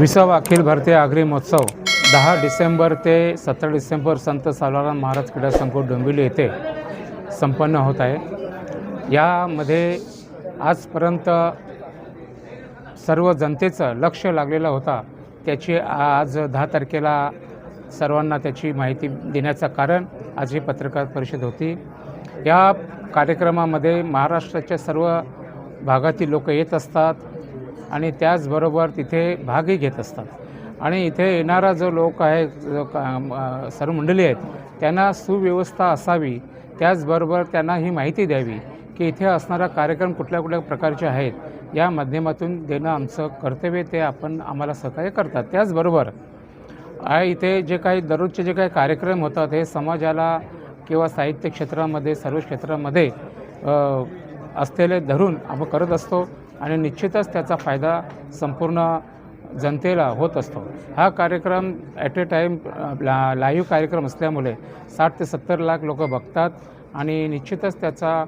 विसावा अखिल भारतीय आगरी महोत्सव दहा डिसेंबर ते सतरा डिसेंबर संत सालाराम महाराज क्रीडा संकुल डोंबिवली येथे संपन्न होत आहे. यामध्ये आजपर्यंत सर्व जनतेचं लक्ष लागलेला होता. त्याची आज दहा तारखेला सर्वांना त्याची माहिती देण्याचं कारण आज ही पत्रकार परिषद होती. या कार्यक्रमामध्ये महाराष्ट्राच्या सर्व भागातील लोक येत असतात. आणि त्याचबरोबर तिथे भागही घेत असतात. आणि इथे येणारा जो लोक आहे जो का अ, सर्व मंडळी आहेत त्यांना सुव्यवस्था असावी. त्याचबरोबर त्यांना ही माहिती द्यावी की इथे असणारा कार्यक्रम कुठल्या कुठल्या प्रकारचे आहेत. या माध्यमातून देणं आमचं कर्तव्य ते आपण आम्हाला सहकार्य करतात. त्याचबरोबर इथे जे काही दररोजचे जे काही कार्यक्रम होतात हे समाजाला किंवा साहित्य क्षेत्रामध्ये सर्व क्षेत्रामध्ये असलेले धरून आपण करत असतो. आणि निश्चितच त्याचा फायदा संपूर्ण जनतेला होत असतो. हा कार्यक्रम ॲट ए टाईम ला लाईव्ह कार्यक्रम असल्यामुळे साठ ते सत्तर लाख लोक बघतात आणि निश्चितच त्याचा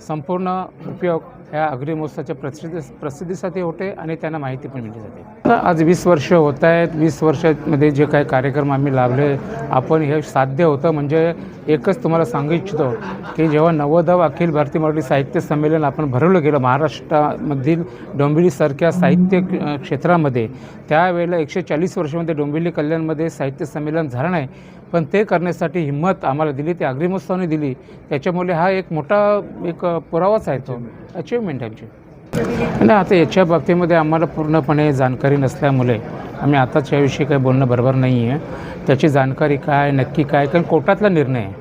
संपूर्ण उपयोग ह्या अग्री महोत्सवाच्या प्रसिद्धी प्रसिद्धीसाठी होते आणि त्यांना माहिती पण मिळली जाते. आज वीस वर्ष होत आहेत. वीस वर्षामध्ये जे काही कार्यक्रम आम्ही लाभले आपण हे साध्य होतं. म्हणजे एकच तुम्हाला सांगू इच्छितो की जेव्हा नवोदव अखिल भारतीय मराठी साहित्य संमेलन आपण भरवलं गेलं महाराष्ट्रामधील डोंबिवलीसारख्या साहित्य क्षेत्रामध्ये त्यावेळेला एकशे चाळीस वर्षामध्ये डोंबिवली कल्याणमध्ये साहित्य संमेलन झालं नाही. पण ते करण्यासाठी हिंमत आम्हाला दिली ती अग्रिमोत्सवाने दिली. त्याच्यामुळे हा एक मोठा एक पुरावाच आहे तो. अचिव्हमेंट आमची आणि आता याच्या बाबतीमध्ये आम्हाला पूर्णपणे जाणकारी नसल्यामुळे आम्ही आताच याविषयी काही बोलणं बरोबर नाही आहे. त्याची जाणकारी काय नक्की काय कारण कोर्टातला निर्णय आहे.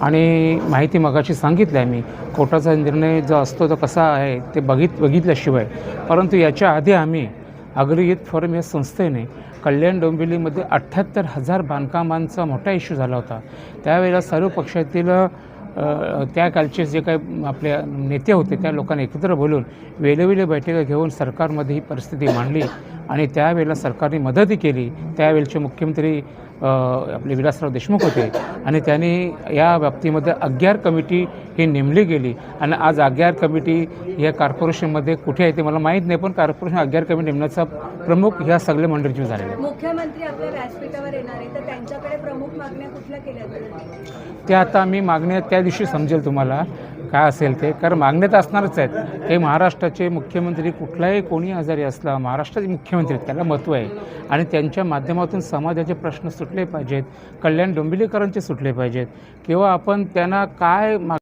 आणि माहिती मगाशी सांगितलं आहे मी कोर्टाचा निर्णय जो असतो तो कसा आहे ते बघित बघितल्याशिवाय. परंतु याच्या आधी आम्ही अग्रहित फोरम या संस्थेने कल्याण डोंबिवलीमध्ये अठ्ठ्याहत्तर हजार बांधकामांचा मोठा इश्यू झाला होता. त्यावेळेला सर्व पक्षातील त्या कालचे जे काही आपले नेते होते त्या लोकांना एकत्र बोलून वेळोवेळी बैठका घेऊन सरकारमध्ये ही परिस्थिती मांडली आणि त्यावेळेला सरकारने मदतही केली. त्यावेळचे मुख्यमंत्री आपले विलासराव देशमुख होते. आणि त्यांनी या बाबतीमध्ये अग्यार कमिटी ही नेमली गेली. आणि आज अग्यार कमिटी या कॉर्पोरेशनमध्ये कुठे आहे ते मला माहीत नाही पण कॉर्पोरेशन अग्यार कमिटी नेमण्याचा प्रमुख ह्या सगळ्या मंडळीची झालेला आहे मुख्यमंत्री आपल्या व्यासपीठावर येणार आहे तर त्यांच्याकडे प्रमुख मागण्या कुठल्या केल्या जातील ते आता आम्ही मागण्या त्या दिवशी समजेल तुम्हाला. काय असेल ते? कारण मागण्या तर असणारच आहेत. हे महाराष्ट्राचे मुख्यमंत्री कुठलाही कोणी आजारी असला महाराष्ट्राचे मुख्यमंत्री आहेत, त्याला महत्त्व आहे. आणि त्यांच्या माध्यमातून समाजाचे प्रश्न सुटले पाहिजेत कल्याण डोंबिवलीकरांचे सुटले पाहिजेत. किंवा आपण त्यांना काय माग